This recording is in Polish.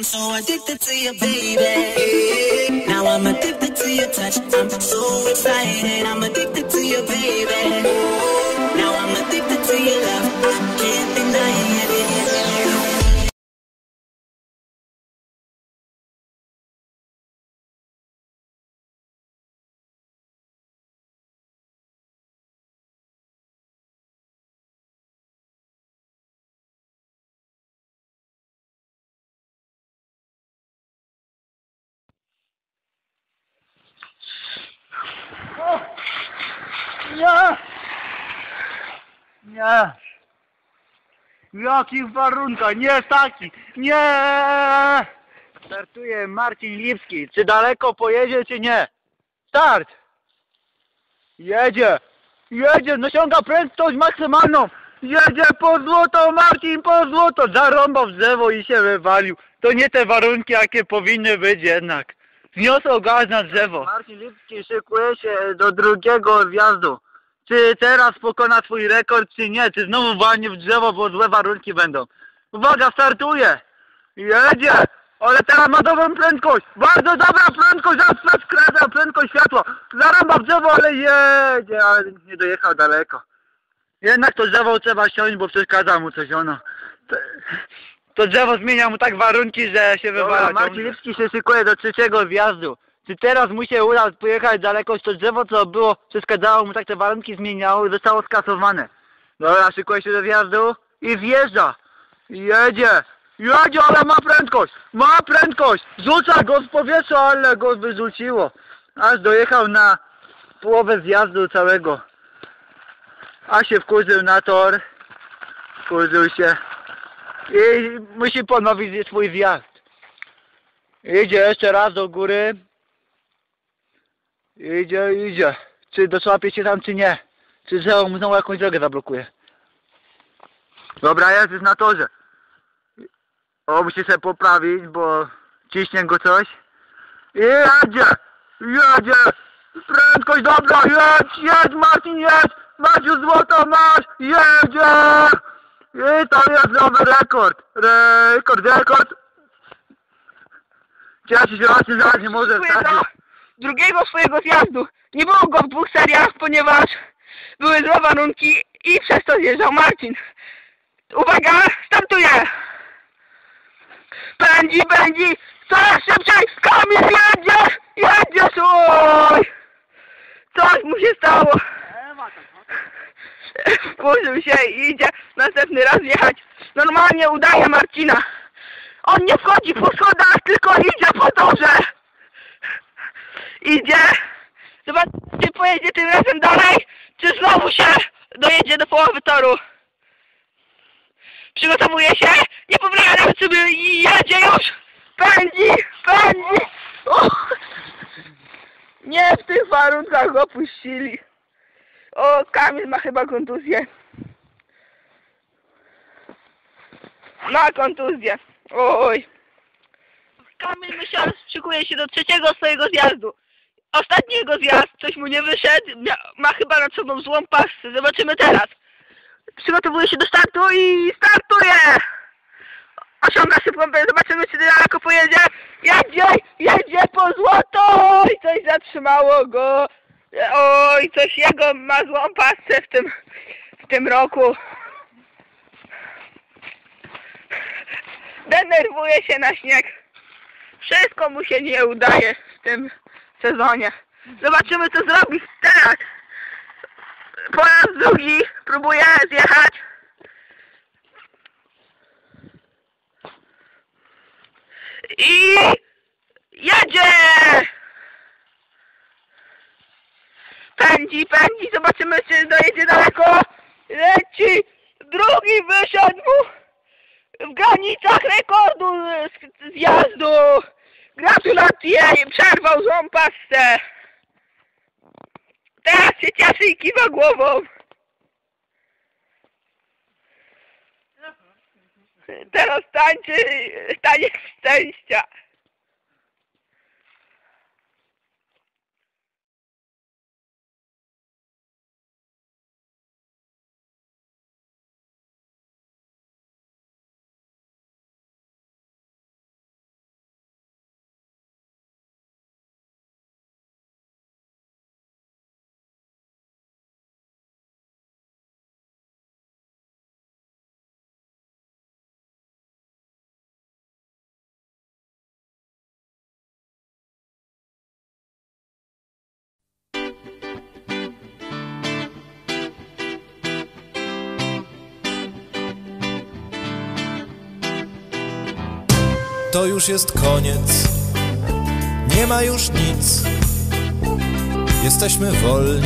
I'm so addicted to you, baby. Now I'm addicted to your touch. I'm so excited. I'm addicted to you, baby. Now I'm addicted to your love. Nie! W jakich warunkach? Nie taki! Nie! Startuje Marcin Lipski. Czy daleko pojedzie, czy nie? Start! Jedzie! Jedzie! Nasiąga prędkość maksymalną! Jedzie po złoto! Marcin po złoto! Zarąbał w drzewo i się wywalił. To nie te warunki, jakie powinny być jednak. Zniosą gaz na drzewo. Marcin Lipski szykuje się do drugiego wjazdu. Czy teraz pokona swój rekord, czy nie? Czy znowu walnie w drzewo, bo złe warunki będą? Uwaga, startuje! Jedzie! Ale teraz ma dobrą prędkość! Bardzo dobra prędkość! Zaraz skrada prędkość światła! Zarąba w drzewo, ale jedzie! Ale nie dojechał daleko. Jednak to drzewo trzeba ściąć, bo przeszkadza mu coś ono. To, to drzewo zmienia mu tak warunki, że się wywala. Marcin Lipski się szykuje do trzeciego wjazdu. Czy teraz mu się uda pojechać daleko, to drzewo co było, przeszkadzało mu, tak te warunki zmieniało i zostało skasowane. Dobra, szykuje się do wjazdu i wjeżdża. Jedzie. Jedzie, ale ma prędkość. Ma prędkość. Rzuca go z powietrza, ale go wyrzuciło. Aż dojechał na połowę zjazdu całego. A się wkurzył na tor. Wkurzył się. I musi ponowić swój wjazd. Idzie jeszcze raz do góry. Idzie, idzie. Czy dosłapie się tam, czy nie? Czy mu znowu jakąś drogę zablokuje? Dobra, jest już na torze. O, musi się poprawić, bo ciśnie go coś. I jedzie! Jedzie! Prędkość dobra, jedź, jedź Marcin, jedź! Maciu złoto masz! Jedzie! I to jest nowy rekord! Rekord, rekord! Cieszy się zaraz nie może wstać. Drugiego swojego zjazdu. Nie było go w dwóch seriach, ponieważ były złe warunki i przez to zjeżdżał Marcin. Uwaga, startuje! Pędzi, pędzi! Coraz szybciej! Kamil jedzie! Jedzie, oj! Coś mu się stało. Wkurzył się i idzie następny raz jechać. Normalnie udaje Marcina. On nie wchodzi po schodach, tylko idzie po torze. Idzie. Zobacz, czy pojedzie tym razem dalej, czy znowu się dojedzie do połowy toru. Przygotowuje się, nie nawet sobie i jedzie już. Pędzi, pędzi. Uch. Nie w tych warunkach go puścili. O, Kamil ma chyba kontuzję. Ma kontuzję. Oj. Kamil myślał, szykuje się do trzeciego swojego zjazdu. Ostatniego zjazd, coś mu nie wyszedł, mia, ma chyba nad sobą złą pasę. Zobaczymy teraz. Przygotowuje się do startu i startuje! Osiąga szybką zobaczymy czy daleko pojedzie. Jedzie, jedzie po złoto! I coś zatrzymało go. Oj, coś jego ma złą pasę w tym, w tym roku. Denerwuje się na śnieg. Wszystko mu się nie udaje w tym sezonie. Zobaczymy co zrobi teraz. Po raz drugi próbuje zjechać. I jedzie! Pędzi, pędzi, zobaczymy czy dojedzie daleko. Leci! Drugi wyszedł mu w granicach rekordu zjazdu. Gratulacje, przerwał złą pastę. Teraz się cieszy i kiwa głową. Teraz tańczy taniec szczęścia. To już jest koniec. Nie ma już nic. Jesteśmy wolni.